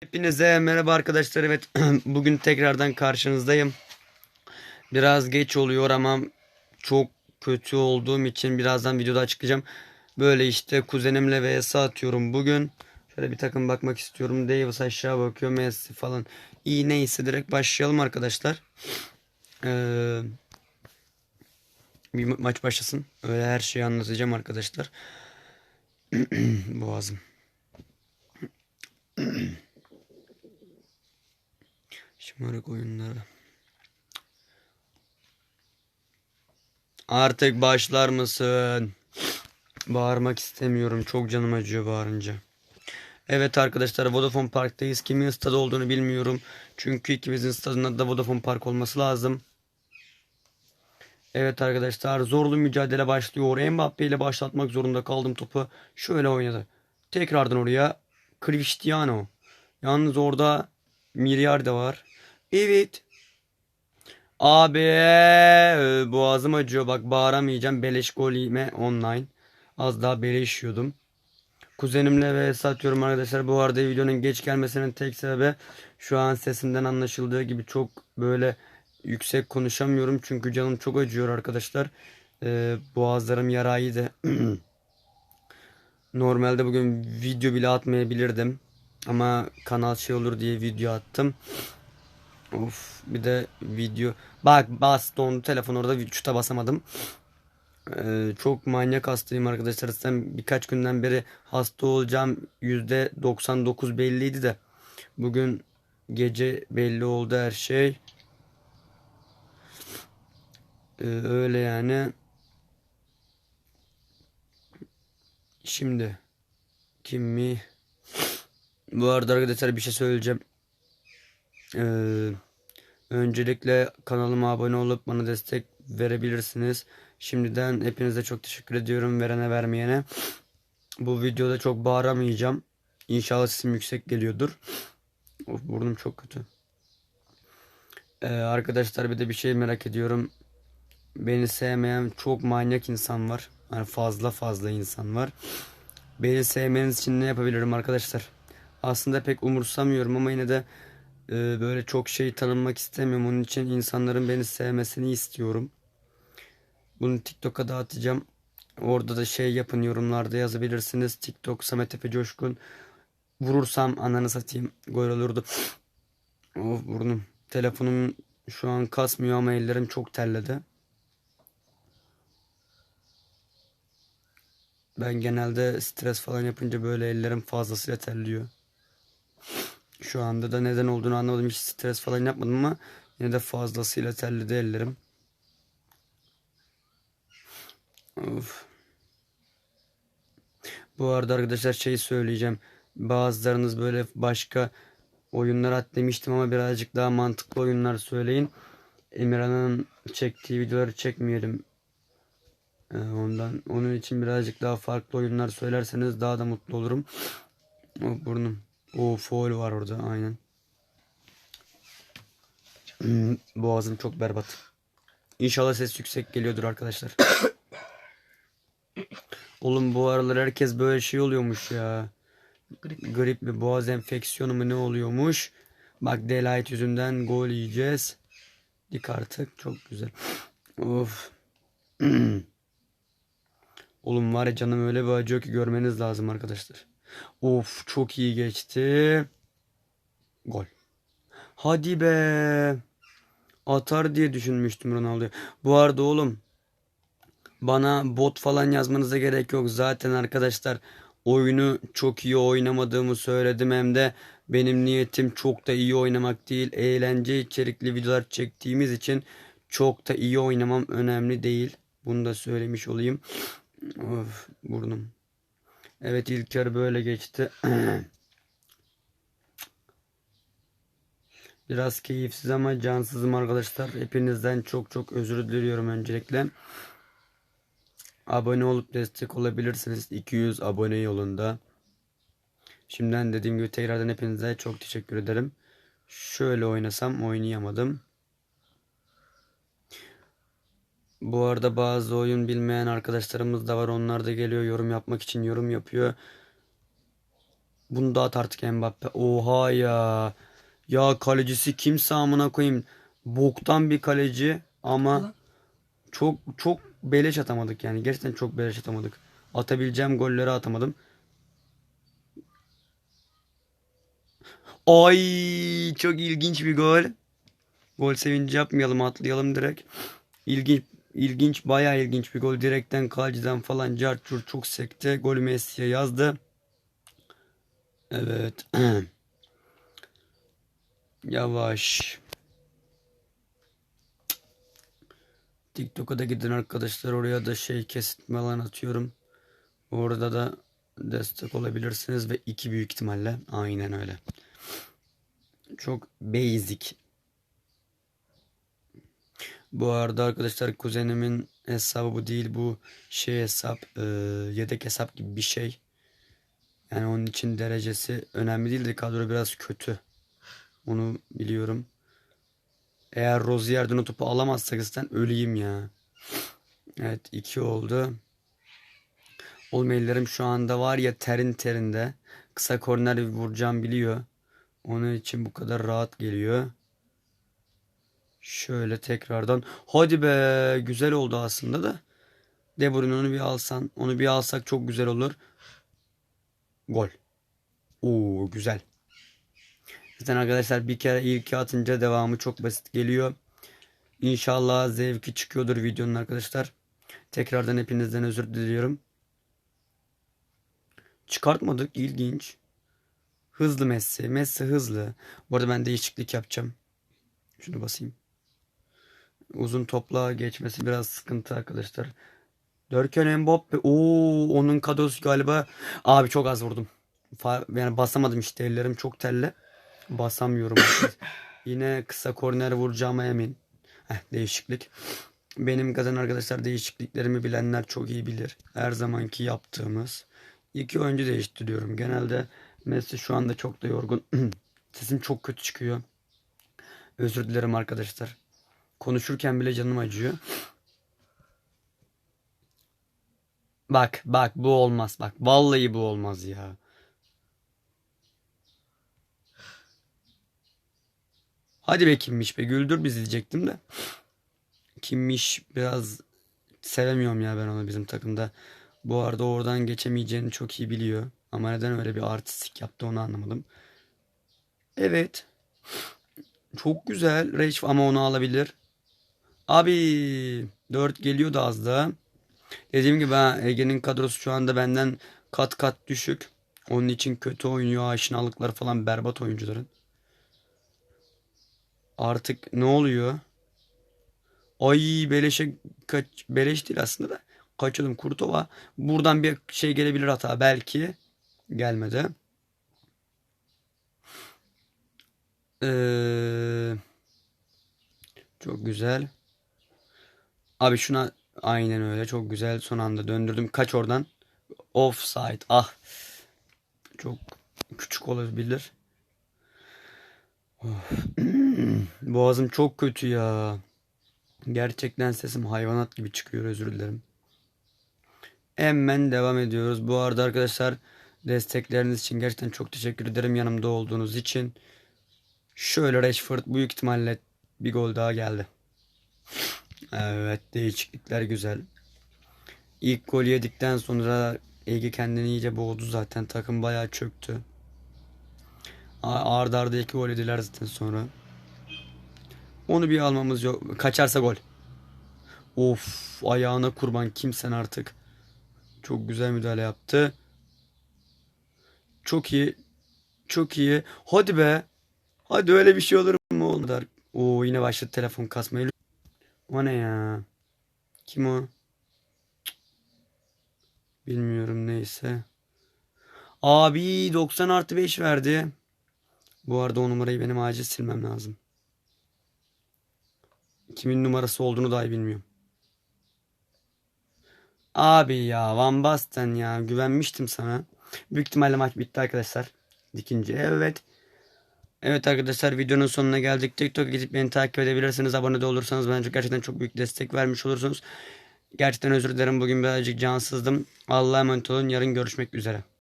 Hepinize merhaba arkadaşlar. Evet bugün tekrardan karşınızdayım. Biraz geç oluyor ama çok kötü olduğum için birazdan videoda açıklayacağım. Böyle işte kuzenimle vs atıyorum bugün. Şöyle bir takım bakmak istiyorum. Davis aşağı bakıyor. Messi falan. İyi neyse direkt başlayalım arkadaşlar. Ee, bir ma- maç başlasın. Öyle her şeyi anlatacağım arkadaşlar. Boğazım. Şımarık oyunları. Artık başlar mısın? Bağırmak istemiyorum. Çok canım acıyor bağırınca. Evet arkadaşlar Vodafone Park'tayız. Kimin stadı olduğunu bilmiyorum. Çünkü ikimizin stadının adı da Vodafone Park olması lazım. Evet arkadaşlar zorlu mücadele başlıyor. Mbappe ile başlatmak zorunda kaldım topu. Şöyle oynadı. Tekrardan oraya Cristiano. Yalnız orada Milyar da var. Evet. Abi e, boğazım acıyor bak bağıramayacağım. Beleş gol yeme online. Az daha beleş yiyordum. Kuzenimle vs atıyorum arkadaşlar. Bu arada videonun geç gelmesinin tek sebebi şu an sesimden anlaşıldığı gibi çok böyle yüksek konuşamıyorum. Çünkü canım çok acıyor arkadaşlar. Ee, boğazlarım yaraydı. Normalde bugün video bile atmayabilirdim. Ama kanal şey olur diye video attım. Of bir de video. Bak baston telefon orada şuta basamadım. Ee, çok manyak hastayım arkadaşlar. Sen birkaç günden beri hasta olacağım %99 belliydi de. Bugün gece belli oldu her şey. Ee, öyle yani. Şimdi kim mi? Bu arada arkadaşlar bir şey söyleyeceğim. Ee, öncelikle kanalıma abone olup bana destek verebilirsiniz. Şimdiden hepinize çok teşekkür ediyorum verene vermeyene. Bu videoda çok bağıramayacağım. İnşallah sesim yüksek geliyordur. Of burnum çok kötü. Ee, arkadaşlar bir de bir şey merak ediyorum. Beni sevmeyen çok manyak insan var. Yani fazla fazla insan var. Beni sevmeniz için ne yapabilirim arkadaşlar? Aslında pek umursamıyorum ama yine de e, böyle çok şey tanınmak istemiyorum. Onun için insanların beni sevmesini istiyorum. Bunu TikTok'a da atacağım. Orada da şey yapın yorumlarda yazabilirsiniz. TikTok Samet Efe Coşkun. Vurursam ananı satayım. Gol olurdu. Of burnum. Telefonum şu an kasmıyor ama ellerim çok terledi. Ben genelde stres falan yapınca böyle ellerim fazlasıyla terliyor. Şu anda da neden olduğunu anlamadım. Hiç stres falan yapmadım ama yine de fazlasıyla terledi ellerim. Of. Bu arada arkadaşlar şey söyleyeceğim. Bazılarınız böyle başka oyunlar at demiştim ama birazcık daha mantıklı oyunlar söyleyin. Emirhan'ın çektiği videoları çekmeyelim. Ee, ondan onun için birazcık daha farklı oyunlar söylerseniz daha da mutlu olurum. O burnum. O foul var orada aynen. Hmm, Boğazım çok berbat. İnşallah ses yüksek geliyordur arkadaşlar. Oğlum bu aralar herkes böyle şey oluyormuş ya. Grip mi boğaz enfeksiyonu mu ne oluyormuş. Bak Delight yüzünden gol yiyeceğiz. Dik artık çok güzel. Of. Oğlum var ya canım öyle bir acıyor ki görmeniz lazım arkadaşlar. Of çok iyi geçti. Gol. Hadi be. Atar diye düşünmüştüm Ronaldo. Bu arada oğlum bana bot falan yazmanıza gerek yok. Zaten arkadaşlar oyunu çok iyi oynamadığımı söyledim. Hem de benim niyetim çok da iyi oynamak değil. Eğlence içerikli videolar çektiğimiz için çok da iyi oynamam önemli değil. Bunu da söylemiş olayım. Of burnum. Evet ilk yarı böyle geçti. Biraz keyifsiz ama cansızım arkadaşlar. Hepinizden çok çok özür diliyorum öncelikle. Abone olup destek olabilirsiniz. 200 abone yolunda. Şimdiden dediğim gibi tekrardan hepinize çok teşekkür ederim. Şöyle oynasam oynayamadım. Bu arada bazı oyun bilmeyen arkadaşlarımız da var. Onlar da geliyor yorum yapmak için yorum yapıyor. Bunu da at artık Mbappe. Oha ya. Ya kalecisi kimse amına koyayım. Boktan bir kaleci ama çok çok beleş atamadık yani. Gerçekten çok beleş atamadık. Atabileceğim golleri atamadım. Ay çok ilginç bir gol. Gol sevinci yapmayalım atlayalım direkt. İlginç ilginç bayağı ilginç bir gol. Direkten kaleciden falan carçur çok sekti. Golü Messi'ye yazdı. Evet. Yavaş. TikTok'a da gidin arkadaşlar. Oraya da şey kesitme alan atıyorum. Orada da destek olabilirsiniz ve iki büyük ihtimalle. Aynen öyle. Çok basic. Bu arada arkadaşlar kuzenimin hesabı bu değil. Bu şey hesap. e, yedek hesap gibi bir şey. Yani onun için derecesi önemli değil de kadro biraz kötü. Onu biliyorum. Eğer Rozier'den o topu alamazsak zaten öleyim ya. Evet iki oldu. Oğlum ellerim şu anda var ya terin terinde. Kısa korner vuracağım biliyor. Onun için bu kadar rahat geliyor. Şöyle tekrardan. Hadi be güzel oldu aslında da. De Bruyne onu bir alsan. Onu bir alsak çok güzel olur. Gol. Oo güzel. Zaten arkadaşlar bir kere ilki atınca devamı çok basit geliyor. İnşallah zevki çıkıyordur videonun arkadaşlar. Tekrardan hepinizden özür diliyorum. Çıkartmadık ilginç. Hızlı Messi. Messi hızlı. Bu arada ben değişiklik yapacağım. Şunu basayım. Uzun topla geçmesi biraz sıkıntı arkadaşlar. Dörken Mbappe. Oo onun kadrosu galiba. Abi çok az vurdum. Yani basamadım işte ellerim çok telli. Basamıyorum. Yine kısa korner vuracağıma emin. Heh, değişiklik. Benim kadın arkadaşlar değişikliklerimi bilenler çok iyi bilir. Her zamanki yaptığımız. İki oyuncu değiştiriyorum. Genelde Messi şu anda çok da yorgun. Sesim çok kötü çıkıyor. Özür dilerim arkadaşlar. Konuşurken bile canım acıyor. Bak bak bu olmaz bak. Vallahi bu olmaz ya. Hadi be kimmiş be güldür bizi diyecektim de. Kimmiş biraz sevemiyorum ya ben onu bizim takımda. Bu arada oradan geçemeyeceğini çok iyi biliyor. Ama neden öyle bir artistik yaptı onu anlamadım. Evet. Çok güzel. Reç ama onu alabilir. Abi 4 geliyordu az da. Dediğim gibi ha, Ege'nin kadrosu şu anda benden kat kat düşük. Onun için kötü oynuyor. Aşinalıkları falan berbat oyuncuların. Artık ne oluyor? Ay beleşe kaç beleş değil aslında da kaçalım Kurtova. Buradan bir şey gelebilir hata belki gelmedi. Ee, çok güzel. Abi şuna aynen öyle çok güzel son anda döndürdüm. Kaç oradan? Offside. Ah. Çok küçük olabilir. Boğazım çok kötü ya. Gerçekten sesim hayvanat gibi çıkıyor özür dilerim. Hemen devam ediyoruz. Bu arada arkadaşlar destekleriniz için gerçekten çok teşekkür ederim yanımda olduğunuz için. Şöyle Rashford büyük ihtimalle bir gol daha geldi. Evet değişiklikler güzel. İlk gol yedikten sonra Ege kendini iyice boğdu zaten. Takım bayağı çöktü. Arda arda iki gol yediler zaten sonra. Onu bir almamız yok. Kaçarsa gol. Of ayağına kurban kimsen artık. Çok güzel müdahale yaptı. Çok iyi. Çok iyi. Hadi be. Hadi öyle bir şey olur mu? Oo yine başladı telefon kasmaya. O ne ya? Kim o? Bilmiyorum neyse. Abi 90 artı 5 verdi. Bu arada o numarayı benim acil silmem lazım. Kimin numarası olduğunu dahi bilmiyorum. Abi ya Van Basten ya güvenmiştim sana. Büyük ihtimalle maç bitti arkadaşlar. İkinci evet. Evet arkadaşlar videonun sonuna geldik. TikTok'a gidip beni takip edebilirsiniz. Abone de olursanız bence gerçekten çok büyük destek vermiş olursunuz. Gerçekten özür dilerim bugün birazcık cansızdım. Allah'a emanet olun. Yarın görüşmek üzere.